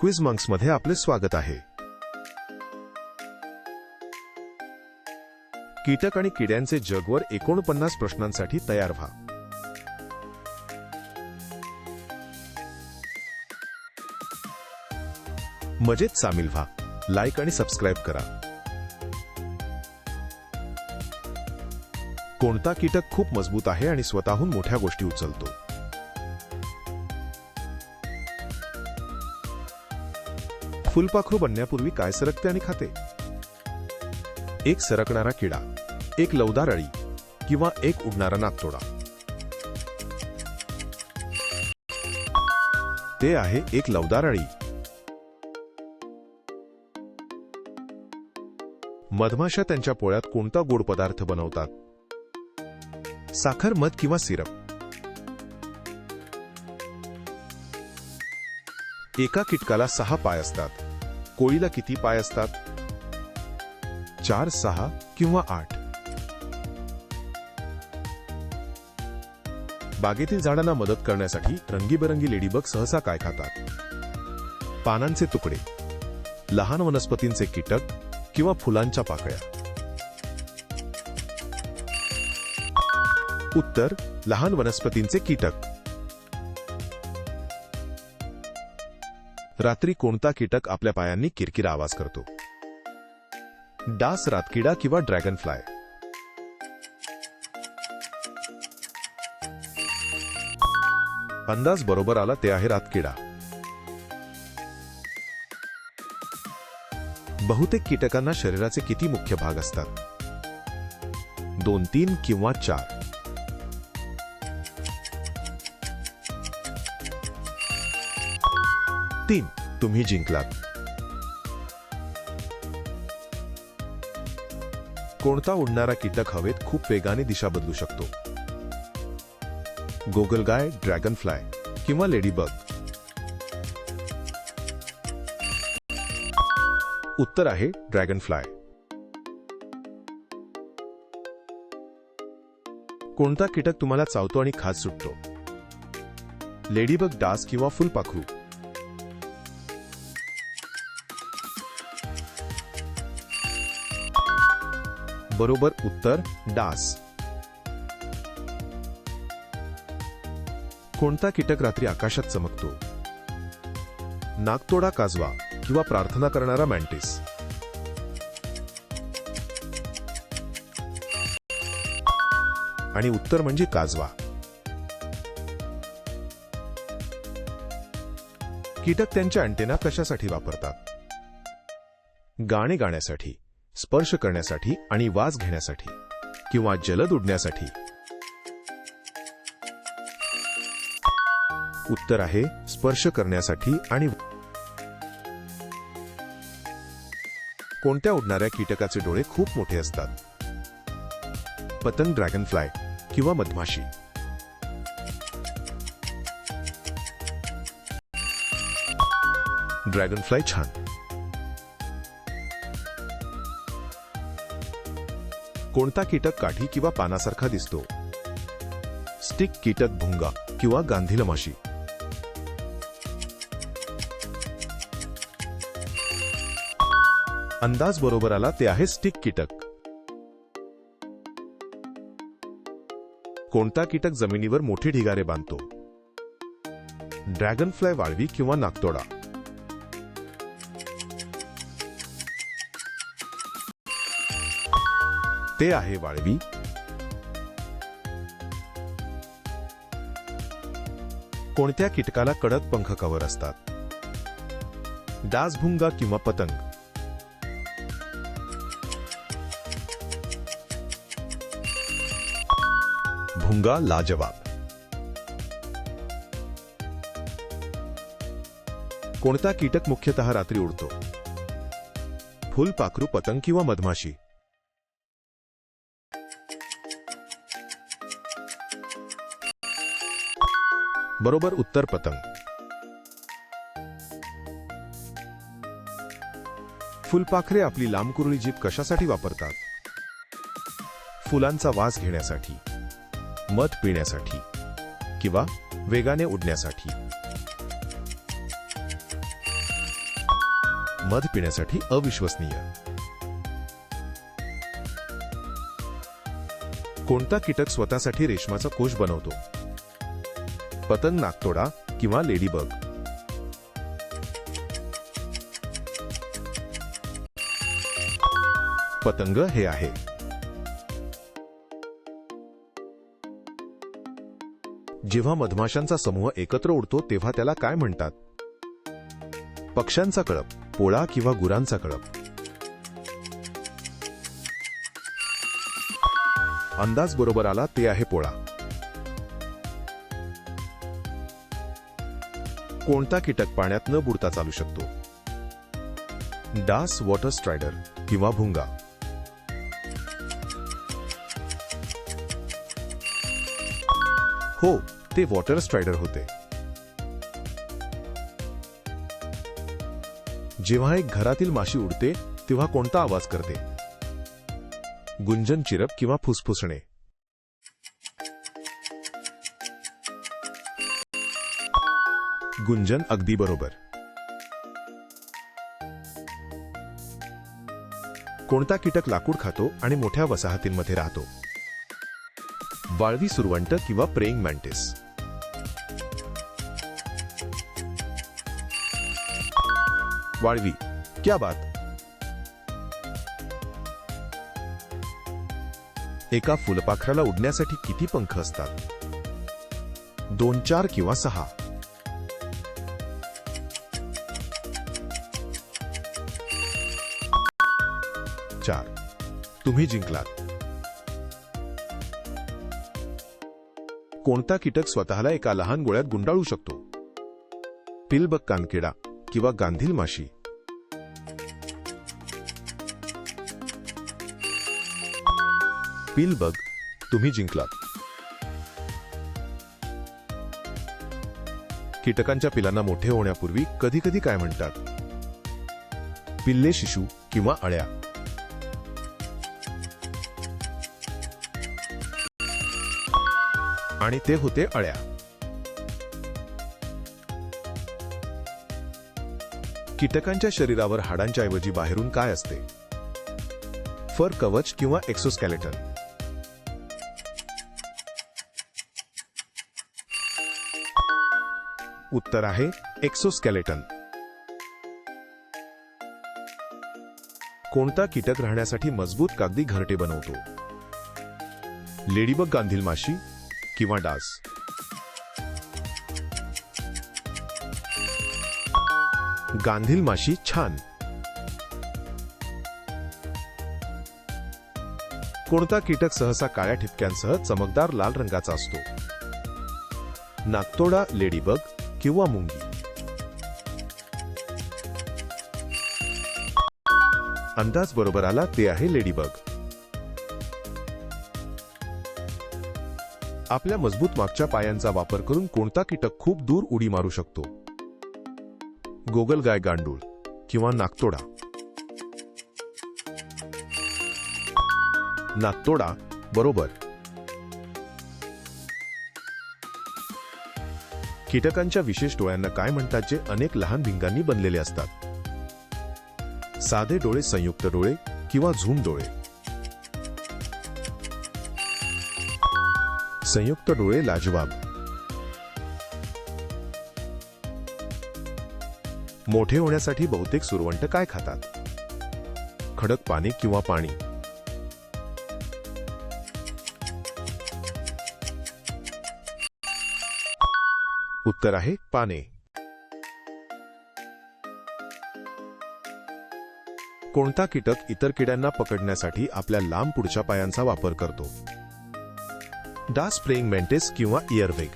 Quiz मंक्समध्ये आपले स्वागत आहे. कीटक आणि किड्यांचे जगवर एकोणपन्नास प्रश्नांसाठी तयार व्हा. मजेत सामील व्हा. लाईक आणि सबस्क्राईब करा. कोणता कीटक खूप मजबूत आहे आणि स्वतःहून मोठ्या गोष्टी उचलतो? फुलपाखरू बनण्यापूर्वी काय सरकते आणि खाते? एक सरकणारा किडा एक लवदार अळी किंवा एक उडणारा नागतोडा. ते आहे एक लवदार अळी. मधमाशा त्यांच्या पोळ्यात कोणता गोड पदार्थ बनवतात? साखर मध किंवा सिरप. एका कीटकाला सहा पाय असतात. कोळीला किती पाय असतात? चार सहा किंवा आठ. बागेतील झाडांना मदत करण्यासाठी रंगीबेरंगी लेडीबग सहसा काय खातात? पानांचे तुकडे लहान वनस्पतींचे कीटक किंवा फुलांच्या पाकळ्या. उत्तर लहान वनस्पतींचे कीटक. रात्री कोणता कीटक आपल्या पायांनी किरकिरा आवाज करतो? डास रातकिडा किंवा ड्रॅगन फ्लाय अंदाज बरोबर आला ते आहे रातकिडा. बहुतेक कीटकांना शरीराचे किती मुख्य भाग असतात? दोन तीन किंवा चार. तीन तुम्ही जिंकलात. कोणता उडणारा कीटक हवेत खूप वेगाने दिशा बदलू शकतो? गोगलगाय ड्रॅगन फ्लाय किंवा लेडीबग उत्तर आहे ड्रॅगन फ्लाय कोणता कीटक तुम्हाला चावतो आणि खाज सुटतो? लेडीबग डास किंवा फुलपाखरू? बरोबर उत्तर डास. कोणता कीटक रात्री आकाशात चमकतो? नागतोडा काजवा किंवा प्रार्थना करणारा मॅन्टिस आणि उत्तर म्हणजे काजवा. कीटक त्यांच्या अंटेना कशासाठी वापरतात? गाणे गाण्यासाठी. स्पर्श करण्यासाठी आणि वास घेण्यासाठी किंवा जलद उडण्यासाठी. उत्तर आहे स्पर्श करण्यासाठी आणि कोणत्या उडणाऱ्या कीटकाचे डोळे खूप मोठे असतात? पतंग ड्रॅगन फ्लाय किंवा मधमाशी. ड्रॅगन फ्लाय छान. कोणता कीटक काठी किंवा पानासारखा दिसतो? स्टिक कीटक भुंगा किंवा गांधील माशी अंदाज बरोबर आला ते आहे स्टिक कीटक. कोणता कीटक जमिनीवर मोठे ढिगारे बांधतो? ड्रॅगन फ्लाय वाळवी किंवा नागतोडा. ते आहे वाळवी. कोणत्या कीटकाला कडक पंख कवर असतात? डासभुंगा किंवा पतंग. भुंगा लाजवाब. कोणता कीटक मुख्यतः रात्री उडतो? फुलपाखरू पतंग किंवा मधमाशी? बरोबर उत्तर पतंग. फुलपाखरे आपली लांबकुरळी जीभ कशासाठी वापरतात? फुलांचा वास घेण्यासाठी मध पिण्यासाठी किंवा वेगाने उडण्यासाठी मध पिण्यासाठी अविश्वसनीय. कोणता कीटक स्वतःसाठी रेशमाचा कोश बनवतो? पतंग नागतोडा किंवा लेडीबग पतंग हे आहे. जेव्हा मधमाशांचा समूह एकत्र उडतो तेव्हा त्याला काय म्हणतात? पक्ष्यांचा कळप पोळा किंवा गुरांचा कळप. अंदाज बरोबर आला ते आहे पोळा. कोणता कीटक पाण्यात न बुडता चालू शकतो? डास वॉटर स्ट्रायडर किंवा भुंगा. हो ते वॉटर स्ट्रायडर होते. जेव्हा एक घरातील माशी उडते तेव्हा कोणता आवाज करते? गुंजन चिरप किंवा फुसफुसणे. गुंजन अगदी बरोबर. कोणता कीटक लाकूड खातो आणि मोठ्या वसाहतींमध्ये राहतो? वाळवी सुरवंट किंवा प्रेइंग मॅन्टिस. वाळवी क्या बात? एका फुलपाखराला उडण्यासाठी किती पंख असतात? दोन चार किंवा सहा. चार. तुम्ही जिंकलात. कोणता कीटक स्वतःला एका लहान गोळ्यात गुंडाळू शकतो? पिलबग कानकिडा किंवा गांधील माशी. पिलबग तुम्ही जिंकलात. कीटकांच्या पिलांना मोठे होण्यापूर्वी कधी कधी काय म्हणतात? पिल्ले शिशू किंवा अळ्या. आणि ते होते अळ्या. कीटकांच्या शरीरावर हाडांच्या ऐवजी बाहेरून काय असते? फर कवच किंवा एक्सोस्कॅलेटन? उत्तर आहे एक्सोस्केलेटन. कोणता कीटक राहण्यासाठी मजबूत कागदी घरटे बनवतो? लेडीबग गांधील माशी किंवा डास. गांधील माशी छान. कोणता कीटक सहसा काळ्या ठिपक्यांसह चमकदार लाल रंगाचा असतो? नागतोडा लेडीबग किंवा मुंगी? अंदाज बरोबर आला ते आहे लेडीबग. आपल्या मजबूत मागच्या पायांचा वापर करून कोणता कीटक खूप दूर उडी मारू शकतो? गोगलगाय गांडूळ किंवा नागतोडा. नागतोडा बरोबर. कीटकांच्या विशेष डोळ्यांना काय म्हणतात जे अनेक लहान भिंगांनी बनलेले असतात? साधे डोळे संयुक्त डोळे किंवा झूम डोळे. संयुक्त डोळे लाजवाब. मोठे होण्यासाठी बहुतेक सुरवंट काय खातात? खडक पाणी किंवा पाणी? उत्तर आहे पाने. कोणता कीटक इतर किड्यांना पकडण्यासाठी आपल्या लांब पुढच्या पायांचा वापर करतो? डास प्रेइंग मेंटेस किंवा इयरवेग.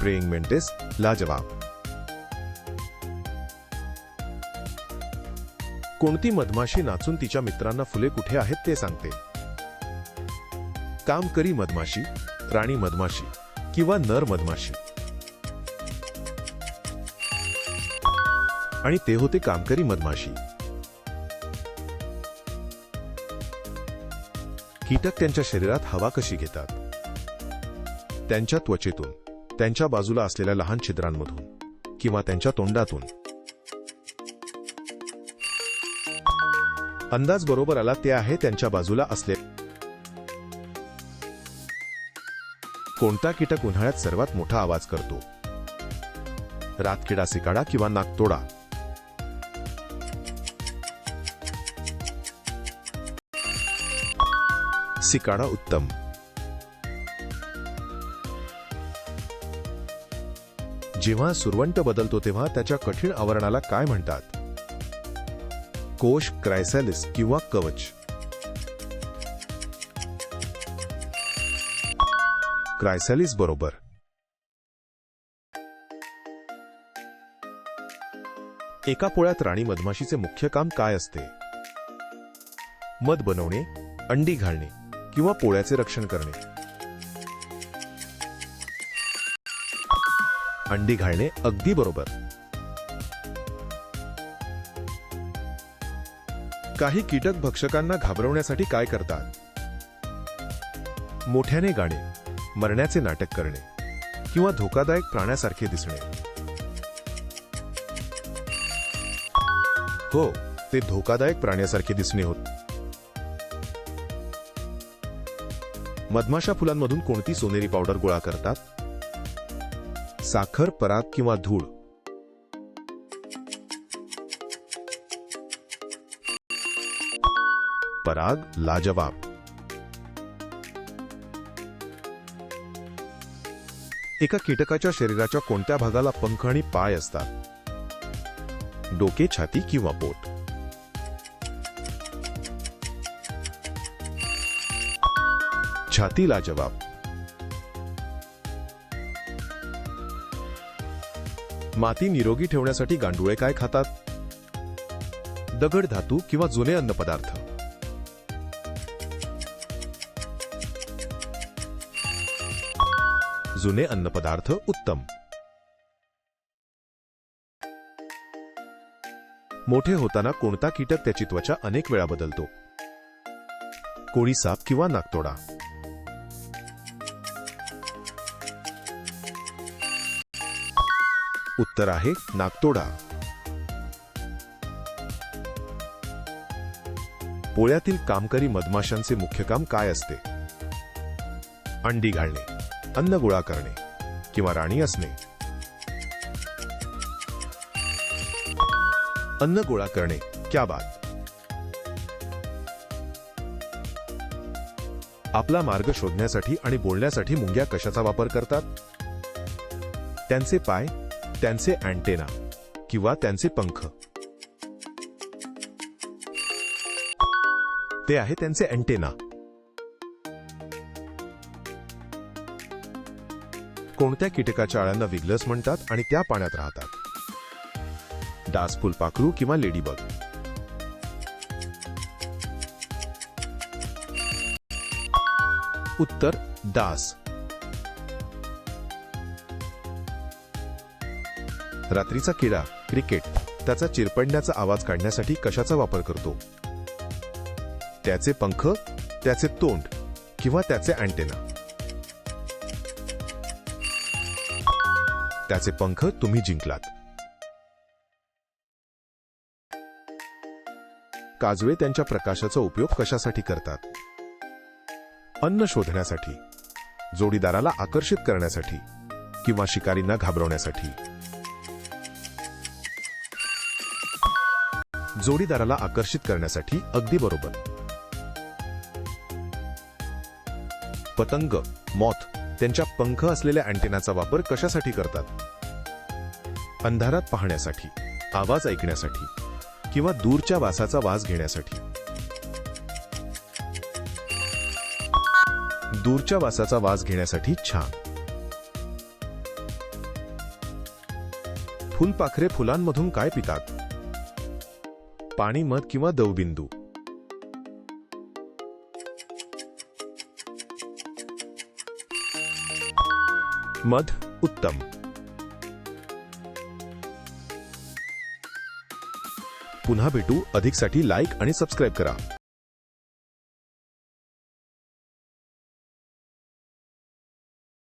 प्रेइंग मेंटेस लाजवाब. कोणती मधमाशी नाचून तिच्या मित्रांना फुले कुठे आहेत ते सांगते. कामकरी मधमाशी राणी मधमाशी किंवा नर मधमाशी. आणि ते होते कामकरी मधमाशी. कीटक त्यांच्या शरीरात हवा कशी घेतात? त्यांच्या त्वचेतून त्यांच्या बाजूला असलेल्या लहान छिद्रांमधून किंवा त्यांच्या तोंडातून. अंदाज बरोबर आला ते आहे त्यांच्या बाजूला असले. कोणता कीटक उन्हाळ्यात सर्वात मोठा आवाज करतो? रातकिडा सिकाडा किंवा नागतोडा सिकाडा उत्तम. जेव्हा सुरवंट बदलतो तेव्हा त्याच्या कठीण आवरणाला काय म्हणतात? कोश क्रायसॅलिस किंवा कवच? क्रायसॅलिस बरोबर. एका पोळ्यात राणी मधमाशीचे मुख्य काम काय असते? मध बनवणे अंडी घालणे. किंवा पोळ्याचे रक्षण करणे. अंडी घालणे अगदी बरोबर. काही कीटक भक्षकांना घाबरवण्यासाठी काय करतात? मोठ्याने गाणे मरण्याचे नाटक करणे किंवा धोकादायक प्राण्यासारखे दिसणे. हो ते धोकादायक प्राण्यासारखे दिसणे होते. मधमाशा फुलांमधून कोणती सोनेरी पावडर गोळा करतात? साखर पराग किंवा धूळ? पराग लाजवाब. एका कीटकाच्या शरीराच्या कोणत्या भागाला पंख आणि पाय असतात? डोके छाती किंवा पोट छातीला जवाब माती निरोगी ठेवण्यासाठी गांडुळे काय खातात? दगड धातू किंवा जुने अन्नपदार्थ जुने अन्नपदार्थ उत्तम. मोठे होताना कोणता कीटक त्याची त्वचा अनेक वेळा बदलतो? कोळी साप किंवा नागतोडा? उत्तर आहे नागतोडा. पोळ्यातील कामकरी मधमाशांचे मुख्य काम काय असते? अंडी घालणे अन्न गोळा करणे किंवा राणी असणे. अन्न गोळा करणे क्या बात. आपला मार्ग शोधण्यासाठी आणि बोलण्यासाठी मुंग्या कशाचा वापर करतात? त्यांचे पाय त्यांचे अँटेना किंवा त्यांचे पंख. ते आहे त्यांचे अँटेना. कोणत्या कीटकाच्या अळ्यांना विग्लस म्हणतात आणि त्या पाण्यात राहतात? डास फुलपाखरू किंवा लेडीबग? उत्तर डास. रात्रीचा किडा क्रिकेट त्याचा चिरपडण्याचा आवाज काढण्यासाठी कशाचा वापर करतो? त्याचे पंख त्याचे तोंड किंवा त्याचे अँटेना? त्याचे पंख तुम्ही जिंकलात. काजवे त्यांच्या प्रकाशाचा उपयोग कशासाठी करतात? अन्न शोधण्यासाठी जोडीदाराला आकर्षित करण्यासाठी किंवा शिकारींना घाबरवण्यासाठी? जोडीदाराला आकर्षित करण्यासाठी अगदी बरोबर. पतंग मॉथ त्यांच्या पंख असलेल्या अँटेनाचा वापर कशासाठी करतात? अंधारात पाहण्यासाठी आवाज ऐकण्यासाठी किंवा दूरच्या वासाचा वास घेण्यासाठी? दूरच्या वासाचा वास घेण्यासाठी छान. फुलपाखरे फुलांमधून काय पितात? पाणी मध किंवा दवबिंदू. मध उत्तम. पुन्हा भेटू अधिकसाठी लाईक आणि सबस्क्राईब करा.